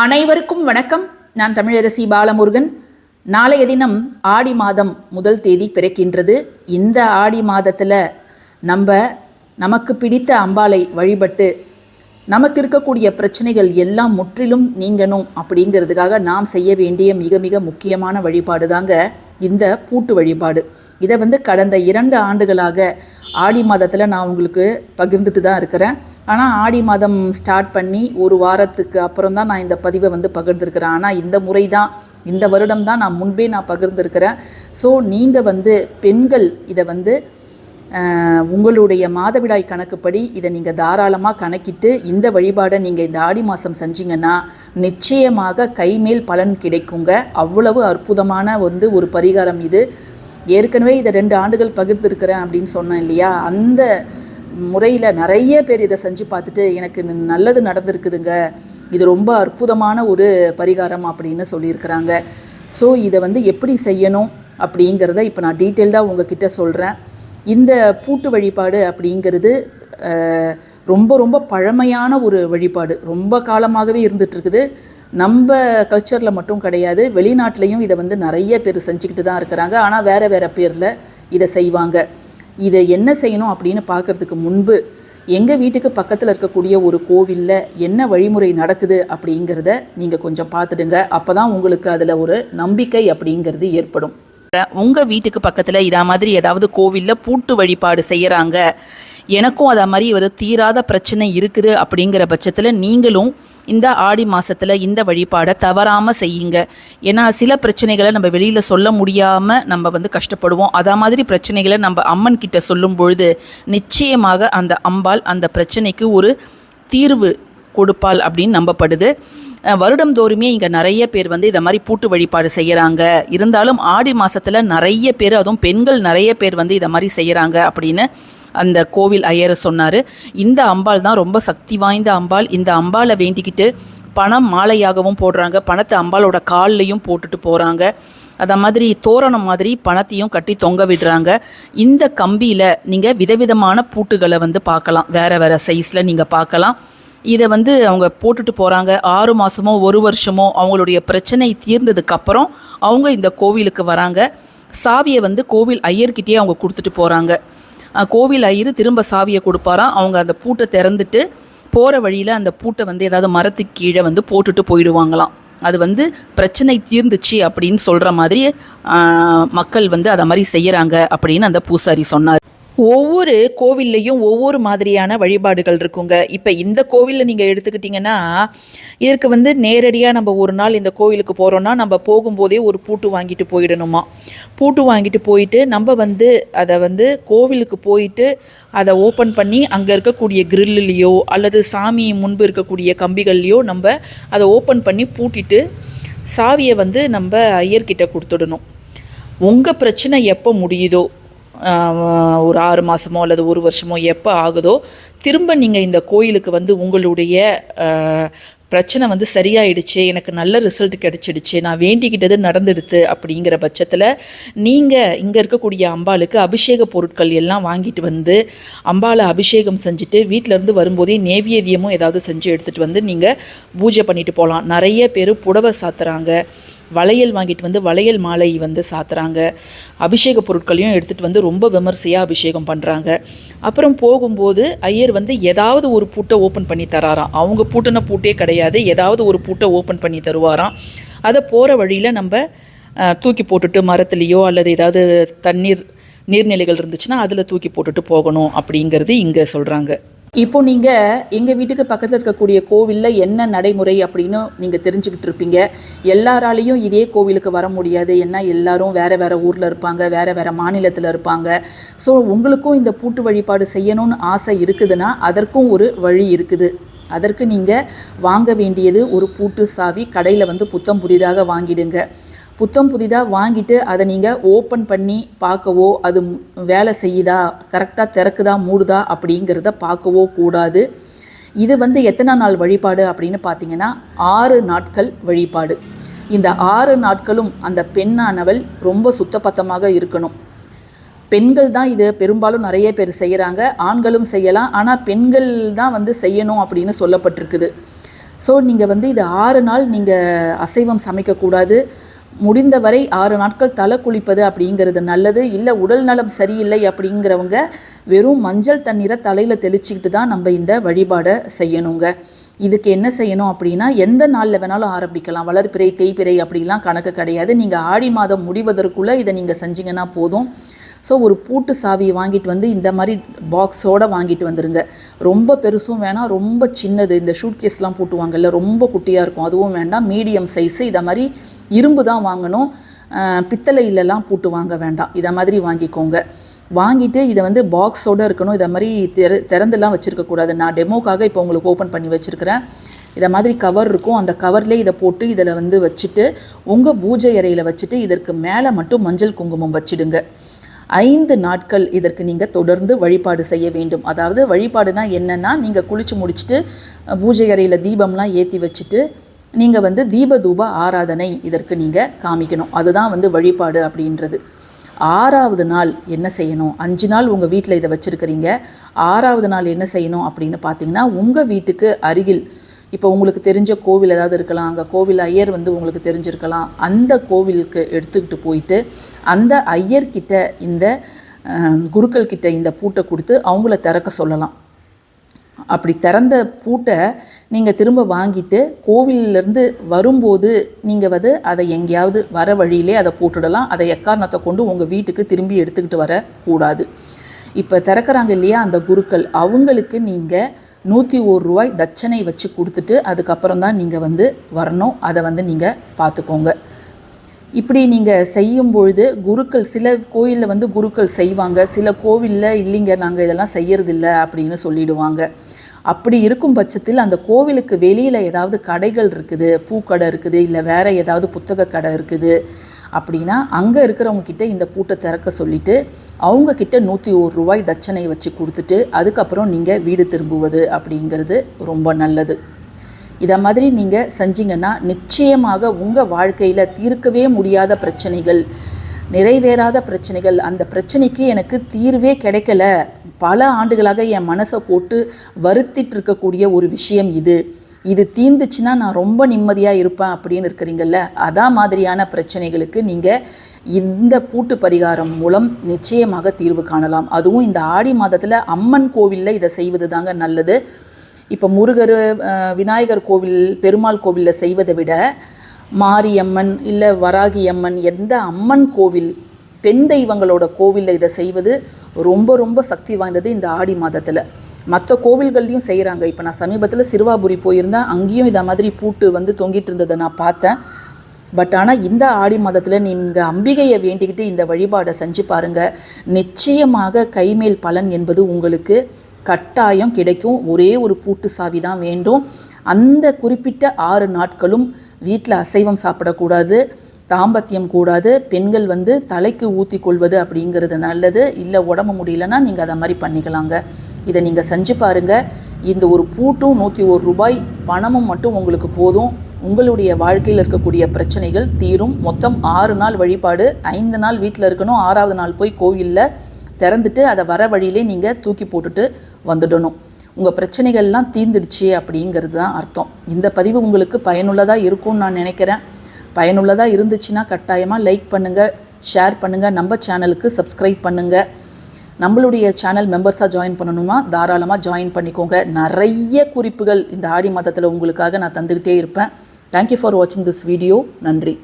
அனைவருக்கும் வணக்கம். நான் தமிழரசி பாலமுருகன். நாளைய தினம் ஆடி மாதம் முதல் தேதி பிறக்கின்றது. இந்த ஆடி மாதத்தில் நம்ம நமக்கு பிடித்த அம்பாளை வழிபட்டு நமக்கு இருக்கக்கூடிய பிரச்சனைகள் எல்லாம் முற்றிலும் நீங்கணும் அப்படிங்கிறதுக்காக நாம் செய்ய வேண்டிய மிக மிக முக்கியமான வழிபாடு தாங்க இந்த பூட்டு வழிபாடு. இதை வந்து கடந்த இரண்டு ஆண்டுகளாக ஆடி மாதத்தில் நான் உங்களுக்கு பகிர்ந்துட்டு தான் இருக்கிறேன். ஆனால் ஆடி மாதம் ஸ்டார்ட் பண்ணி ஒரு வாரத்துக்கு அப்புறம் தான் நான் இந்த பதிவை வந்து பகிர்ந்துருக்கிறேன். ஆனால் இந்த முறை தான் இந்த வருடம் தான் நான் முன்பே நான் பகிர்ந்துருக்கிறேன். ஸோ நீங்கள் வந்து பெண்கள் இதை வந்து உங்களுடைய மாதவிடாய் கணக்குப்படி இதை நீங்கள் தாராளமாக கணக்கிட்டு இந்த வழிபாடை நீங்கள் இந்த ஆடி மாதம் செஞ்சீங்கன்னா நிச்சயமாக கைமேல் பலன் கிடைக்குங்க. அவ்வளவு அற்புதமான வந்து ஒரு பரிகாரம் இது. ஏற்கனவே இதை ரெண்டு ஆண்டுகள் பகிர்ந்துருக்கிறேன் அப்படின்னு சொன்னேன் இல்லையா? அந்த முறையில் நிறைய பேர் இதை செஞ்சு பார்த்துட்டு எனக்கு நல்லது நடந்திருக்குதுங்க. இது ரொம்ப அற்புதமான ஒரு பரிகாரம் அப்படின்னு சொல்லியிருக்கிறாங்க. ஸோ இதை வந்து எப்படி செய்யணும் அப்படிங்கிறத இப்போ நான் டீட்டெயில்டாக உங்ககிட்ட சொல்கிறேன் இந்த பூட்டு வழிபாடு அப்படிங்கிறது ரொம்ப ரொம்ப பழமையான ஒரு வழிபாடு. ரொம்ப காலமாகவே இருந்துட்டு இருக்குது நம்ம கல்ச்சரில் மட்டும் கிடையாது. வெளிநாட்டிலையும் இதை வந்து நிறைய பேர் செஞ்சுக்கிட்டு தான் இருக்கிறாங்க. ஆனால் வேறு வேறு பேரில் இதை செய்வாங்க. இதை என்ன செய்யணும் அப்படின்னு பார்க்கறதுக்கு முன்பு எங்கள் வீட்டுக்கு பக்கத்தில் இருக்கக்கூடிய ஒரு கோவிலில் என்ன வழிமுறை நடக்குது அப்படிங்கிறத நீங்கள் கொஞ்சம் பார்த்துடுங்க. அப்போ தான் உங்களுக்கு அதில் ஒரு நம்பிக்கை அப்படிங்கிறது ஏற்படும். உங்கள் வீட்டுக்கு பக்கத்தில் இதா மாதிரி ஏதாவது கோவிலில் பூட்டு வழிபாடு செய்கிறாங்க எனக்கும் அதை மாதிரி ஒரு தீராத பிரச்சனை இருக்குது அப்படிங்கிற பட்சத்தில் நீங்களும் இந்த ஆடி மாதத்தில் இந்த வழிபாடை தவறாமல் செய்யுங்க. ஏன்னா சில பிரச்சனைகளை நம்ம வெளியில் சொல்ல முடியாமல் நம்ம வந்து கஷ்டப்படுவோம். அதே மாதிரி பிரச்சனைகளை நம்ம அம்மன் கிட்ட சொல்லும் பொழுது நிச்சயமாக அந்த அம்பாள் அந்த பிரச்சனைக்கு ஒரு தீர்வு கொடுப்பாள் அப்படின்னு நம்பப்படுது. வருடம் தோறுமே இங்கே நிறைய பேர் வந்து இதை மாதிரி பூட்டு வழிபாடு செய்கிறாங்க இருந்தாலும் ஆடி மாதத்தில் நிறைய பேர் அதுவும் பெண்கள் நிறைய பேர் வந்து இதை மாதிரி செய்கிறாங்க அப்படின்னு அந்த கோவில் ஐயர் சொன்னார். இந்த அம்பாள் தான் ரொம்ப சக்தி வாய்ந்த அம்பாள். இந்த அம்பாளை வேண்டிக்கிட்டு பணம் மாலையாகவும் போடுறாங்க. பணத்தை அம்பாளோட கால்லையும் போட்டுட்டு போகிறாங்க அத மாதிரி தோரணம் மாதிரி பணத்தையும் கட்டி தொங்க விடுறாங்க. இந்த கம்பியில் நீங்கள் விதவிதமான பூட்டுகளை வந்து பார்க்கலாம். வேறு வேறு சைஸில் நீங்கள் பார்க்கலாம். இதை வந்து அவங்க போட்டுட்டு போகிறாங்க ஆறு மாதமோ ஒரு வருஷமோ அவங்களுடைய பிரச்சனை தீர்ந்ததுக்கப்புறம் அவங்க இந்த கோவிலுக்கு வராங்க. சாவியை வந்து கோவில் ஐயர்கிட்டயே அவங்க கொடுத்துட்டு போகிறாங்க கோவில் ஐயர் திரும்ப சாவியை கொடுப்பாராம். அவங்க அந்த பூட்டை திறந்துட்டு போகிற வழியில் அந்த பூட்டை வந்து ஏதாவது மரத்துக்கு கீழே வந்து போட்டுட்டு போயிடுவாங்களாம். அது வந்து பிரச்சனை தீர்ந்துச்சு அப்படின்னு சொல்கிற மாதிரி மக்கள் வந்து அதை மாதிரி செய்கிறாங்க அப்படின்னு அந்த பூசாரி சொன்னார். ஒவ்வொரு கோவில்லையும் ஒவ்வொரு மாதிரியான வழிபாடுகள் இருக்குங்க. இப்போ இந்த கோவிலில் நீங்கள் எடுத்துக்கிட்டிங்கன்னா இதற்கு வந்து நேரடியாக நம்ம ஒரு நாள் இந்த கோவிலுக்கு போகிறோன்னா நம்ம போகும்போதே ஒரு பூட்டு வாங்கிட்டு போயிடணுமா? பூட்டு வாங்கிட்டு போயிட்டு நம்ம வந்து அதை வந்து கோவிலுக்கு போயிட்டு அதை ஓப்பன் பண்ணி அங்கே இருக்கக்கூடிய கிரில்லையோ அல்லது சாமி முன்பு இருக்கக்கூடிய கம்பிகள்லையோ நம்ம அதை ஓப்பன் பண்ணி பூட்டிட்டு சாவியை வந்து நம்ம ஐயர்கிட்ட கொடுத்துடணும். உங்கள் பிரச்சனை எப்போ முடியுதோ ஒரு ஆறு மாதமோ அல்லது ஒரு வருஷமோ எப்போ ஆகுதோ திரும்ப நீங்கள் இந்த கோயிலுக்கு வந்து உங்களுடைய பிரச்சனை வந்து சரியாயிடுச்சு எனக்கு நல்ல ரிசல்ட் கிடச்சிடுச்சு நான் வேண்டிக்கிட்டது நடந்துடுது அப்படிங்கிற பட்சத்தில் நீங்கள் இங்கே இருக்கக்கூடிய அம்பாளுக்கு அபிஷேக பொருட்கள் எல்லாம் வாங்கிட்டு வந்து அம்பாளை அபிஷேகம் செஞ்சுட்டு வீட்டிலேருந்து வரும்போதே நேவேத்தியமும் ஏதாவது செஞ்சு எடுத்துகிட்டு வந்து நீங்கள் பூஜை பண்ணிட்டு போகலாம் நிறைய பேர் புடவை சாத்துறாங்க. வளையல் வாங்கிட்டு வந்து வளையல் மாலை வந்து சாத்துறாங்க. அபிஷேக பொருட்களையும் எடுத்துகிட்டு வந்து ரொம்ப விமர்சையாக அபிஷேகம் பண்ணுறாங்க அப்புறம் போகும்போது ஐயர் வந்து ஏதாவது ஒரு பூட்டை ஓப்பன் பண்ணி தராராம். அவங்க பூட்டின பூட்டே கிடையாது. ஏதாவது ஒரு பூட்டை ஓப்பன் பண்ணி தருவாராம். அதை போகிற வழியில் நம்ம தூக்கி போட்டுட்டு மரத்துலேயோ அல்லது ஏதாவது தண்ணீர் நீர்நிலைகள் இருந்துச்சுன்னா அதில் தூக்கி போட்டுட்டு போகணும் அப்படிங்கிறது இங்கே சொல்கிறாங்க இப்போ நீங்கள் எங்கள் வீட்டுக்கு பக்கத்தில் இருக்கக்கூடிய கோவிலில் என்ன நடைமுறை அப்படின்னு நீங்கள் தெரிஞ்சுக்கிட்டு இருப்பீங்க? எல்லாராலையும் இதே கோவிலுக்கு வர முடியாது. ஏன்னா எல்லாரும் வேறு வேறு ஊரில் இருப்பாங்க வேறு வேறு மாநிலத்தில் இருப்பாங்க. ஸோ உங்களுக்கும் இந்த பூட்டு வழிபாடு செய்யணும்னு ஆசை இருக்குதுன்னா அதற்கும் ஒரு வழி இருக்குது. அதற்கு நீங்கள் வாங்க வேண்டியது ஒரு பூட்டு சாவி கடையில் வந்து புத்தம் புதிதாக வாங்கிடுங்க. புத்தம் புதிதாக வாங்கிட்டு அதை நீங்கள் ஓப்பன் பண்ணி பார்க்கவோ அது வேலை செய்யுதா கரெக்டாக திறக்குதா மூடுதா அப்படிங்கிறத பார்க்கவோ கூடாது. இது வந்து எத்தனை நாள் வழிபாடு அப்படின்னு பார்த்தீங்கன்னா ஆறு நாட்கள் வழிபாடு. இந்த ஆறு நாட்களும் அந்த பெண்ணானவள் ரொம்ப சுத்தபத்தமாக இருக்கணும். பெண்கள் தான் இது பெரும்பாலும் நிறைய பேர் செய்கிறாங்க ஆண்களும் செய்யலாம் ஆனால் பெண்கள் தான் வந்து செய்யணும் அப்படின்னு சொல்லப்பட்டிருக்குது. ஸோ நீங்கள் வந்து இது ஆறு நாள் நீங்கள் அசைவம் சமைக்கக்கூடாது. முடிந்தவரை ஆறு நாட்கள் தலை குளிப்பது அப்படிங்கிறது நல்லது. இல்லை உடல் நலம் சரியில்லை அப்படிங்கிறவங்க வெறும் மஞ்சள் தண்ணீரை தலையில் தெளிச்சிக்கிட்டு தான் நம்ம இந்த வழிபாடை செய்யணுங்க. இதுக்கு என்ன செய்யணும் அப்படின்னா எந்த நாளில் வேணாலும் ஆரம்பிக்கலாம். வளர்ப்பிறை தேய்பிறை அப்படிலாம் கணக்கு கிடையாது. நீங்கள் ஆடி மாதம் முடிவதற்குள்ளே இதை நீங்கள் செஞ்சீங்கன்னா போதும். ஸோ ஒரு பூட்டு சாவியை வாங்கிட்டு வந்து இந்த மாதிரி பாக்ஸோடு வாங்கிட்டு வந்துடுங்க ரொம்ப பெருசும் வேணாம் ரொம்ப சின்னது. இந்த ஷூட் கேஸ்லாம் பூட்டுவாங்கல்ல ரொம்ப குட்டியாக இருக்கும். அதுவும் வேண்டாம் மீடியம் சைஸு. இதை மாதிரி இரும்பு தான் வாங்கணும். பித்தளை பித்தளையிலலாம் பூட்டு வாங்க வேண்டாம். இதை மாதிரி வாங்கிக்கோங்க. வாங்கிட்டு இதை வந்து பாக்ஸோடு இருக்கணும். இதை மாதிரி திற திறந்துலாம் வச்சுருக்கக்கூடாது நான் டெமோக்காக இப்போ உங்களுக்கு ஓப்பன் பண்ணி வச்சுருக்கிறேன். இதை மாதிரி கவர் இருக்கும். அந்த கவர்லேயே இதை போட்டு இதில் வந்து வச்சுட்டு உங்கள் பூஜை அறையில் வச்சுட்டு இதற்கு மேலே மட்டும் மஞ்சள் குங்குமம் வச்சிடுங்க. ஐந்து நாட்கள் இதற்கு நீங்கள் தொடர்ந்து வழிபாடு செய்ய வேண்டும். அதாவது வழிபாடுனா என்னென்னா நீங்கள் குளித்து முடிச்சுட்டு பூஜை அறையில் தீபம்லாம் ஏற்றி வச்சுட்டு நீங்கள் வந்து தீபதூப ஆராதனை இதற்கு நீங்கள் காமிக்கணும். அதுதான் வந்து வழிபாடு அப்படின்றது. ஆறாவது நாள் என்ன செய்யணும்? அஞ்சு நாள் உங்கள் வீட்டில் இதை வச்சுருக்கிறீங்க. ஆறாவது நாள் என்ன செய்யணும் அப்படின்னு பார்த்தீங்கன்னா உங்கள் வீட்டுக்கு அருகில் இப்போ உங்களுக்கு தெரிஞ்ச கோவில் ஏதாவது இருக்கலாம் அங்கே கோவில் ஐயர் வந்து உங்களுக்கு தெரிஞ்சிருக்கலாம். அந்த கோவிலுக்கு எடுத்துக்கிட்டு போயிட்டு அந்த ஐயர்கிட்ட இந்த குருக்கள் கிட்ட இந்த பூட்டை கொடுத்து அவங்கள திறக்க சொல்லலாம். அப்படி திறந்த பூட்டை நீங்கள் திரும்ப வாங்கிட்டு கோவிலிருந்து வரும்போது நீங்கள் வந்து அதை எங்கேயாவது வர வழியிலே அதை போட்டுடலாம். அதை எக்காரணத்தை கொண்டு உங்கள் வீட்டுக்கு திரும்பி எடுத்துக்கிட்டு வரக்கூடாது இப்போ திறக்கிறாங்க இல்லையா அந்த குருக்கள். அவங்களுக்கு நீங்கள் நூற்றி ஒரு ரூபாய் தட்சணை வச்சு கொடுத்துட்டு அதுக்கப்புறம் தான் நீங்கள் வந்து வரணும். அதை வந்து நீங்கள் பார்த்துக்கோங்க. இப்படி நீங்கள் செய்யும் பொழுது குருக்கள் சில கோயிலில் வந்து குருக்கள் செய்வாங்க. சில கோவிலில் இல்லைங்க நாங்கள் இதெல்லாம் செய்யறதில்ல அப்படின்னு சொல்லிடுவாங்க. அப்படி இருக்கும் பட்சத்தில் அந்த கோவிலுக்கு வெளியில் ஏதாவது கடைகள் இருக்குது பூக்கடை இருக்குது இல்லை வேறு ஏதாவது புத்தக கடை இருக்குது அப்படின்னா அங்கே இருக்கிறவங்கக்கிட்ட இந்த பூட்டை திறக்க சொல்லிட்டு அவங்கக்கிட்ட நூற்றி ஒரு ரூபாய் தட்சணை வச்சு கொடுத்துட்டு அதுக்கப்புறம் நீங்கள் வீடு திரும்புவது அப்படிங்கிறது ரொம்ப நல்லது. இதை மாதிரி நீங்கள் செஞ்சீங்கன்னா நிச்சயமாக உங்கள் வாழ்க்கையில் தீர்க்கவே முடியாத பிரச்சனைகள் நிறைவேறாத பிரச்சனைகள் அந்த பிரச்சனைக்கு எனக்கு தீர்வே கிடைக்கல பல ஆண்டுகளாக என் மனசை போட்டு வருத்திட்டு இருக்கக்கூடிய ஒரு விஷயம் இது. இது தீர்ந்துச்சுன்னா நான் ரொம்ப நிம்மதியாக இருப்பேன் அப்படின்னு இருக்கிறீங்கல்ல? அதான் மாதிரியான பிரச்சனைகளுக்கு நீங்கள் இந்த பூட்டு பரிகாரம் மூலம் நிச்சயமாக தீர்வு காணலாம். அதுவும் இந்த ஆடி மாதத்தில் அம்மன் கோவிலில் இதை செய்வது தாங்க நல்லது. இப்போ முருகர் விநாயகர் கோவில் பெருமாள் கோவிலில் செய்வதை விட மாரியம்மன் இல்லை வராகி அம்மன் எந்த அம்மன் கோவில் பெண் தெய்வங்களோட கோவிலில் இதை செய்வது ரொம்ப ரொம்ப சக்தி வாய்ந்தது இந்த ஆடி மாதத்தில். மற்ற கோவில்கள்லையும் செய்கிறாங்க இப்போ நான் சமீபத்தில் சிறுவாபுரி போயிருந்தேன். அங்கேயும் இதை மாதிரி பூட்டு வந்து தொங்கிட்டு இருந்ததை நான் பார்த்தேன். பட் ஆனால் இந்த ஆடி மாதத்தில் நீங்கள் அம்பிகையை வேண்டிக்கிட்டு இந்த வழிபாடை செஞ்சு பாருங்கள் நிச்சயமாக கைமேல் பலன் என்பது உங்களுக்கு கட்டாயம் கிடைக்கும். ஒரே ஒரு பூட்டு சாவி தான் வேண்டும். அந்த குறிப்பிட்ட ஆறு நாட்களும் வீட்டில் அசைவம் சாப்பிடக்கூடாது. தாம்பத்தியம் கூடாது பெண்கள் வந்து தலைக்கு ஊற்றி கொள்வது அப்படிங்கிறது நல்லது. இல்லை உடம்பு முடியலன்னா நீங்கள் அதை மாதிரி பண்ணிக்கலாங்க. இதை நீங்கள் செஞ்சு பாருங்கள் இந்த ஒரு பூட்டும் நூற்றி ஒரு ரூபாய் பணமும் மட்டும் உங்களுக்கு போதும். உங்களுடைய வாழ்க்கையில் இருக்கக்கூடிய பிரச்சனைகள் தீரும். மொத்தம் ஆறு நாள் வழிபாடு ஐந்து நாள் வீட்டில் இருக்கணும். ஆறாவது நாள் போய் கோவிலில் திறந்துட்டு அதை வர வழியிலே நீங்கள் தூக்கி போட்டுட்டு வந்துடணும். உங்கள் பிரச்சனைகள்லாம் தீர்ந்துடுச்சு அப்படிங்கிறது தான் அர்த்தம். இந்த பதிவு உங்களுக்கு பயனுள்ளதாக இருக்கும்னு நான் நினைக்கிறேன். பயனுள்ளதாக இருந்துச்சுன்னா கட்டாயமாக லைக் பண்ணுங்கள் ஷேர் பண்ணுங்கள் நம்ம சேனலுக்கு சப்ஸ்கிரைப் பண்ணுங்கள் நம்மளுடைய சேனல் மெம்பர்ஸாக ஜாயின் பண்ணணும்னா தாராளமாக ஜாயின் பண்ணிக்கோங்க. நிறைய குறிப்புகள் இந்த ஆடி மாதத்தில் உங்களுக்காக நான் தந்துக்கிட்டே இருப்பேன். தேங்க்யூ ஃபார் வாட்சிங் திஸ் வீடியோ நன்றி.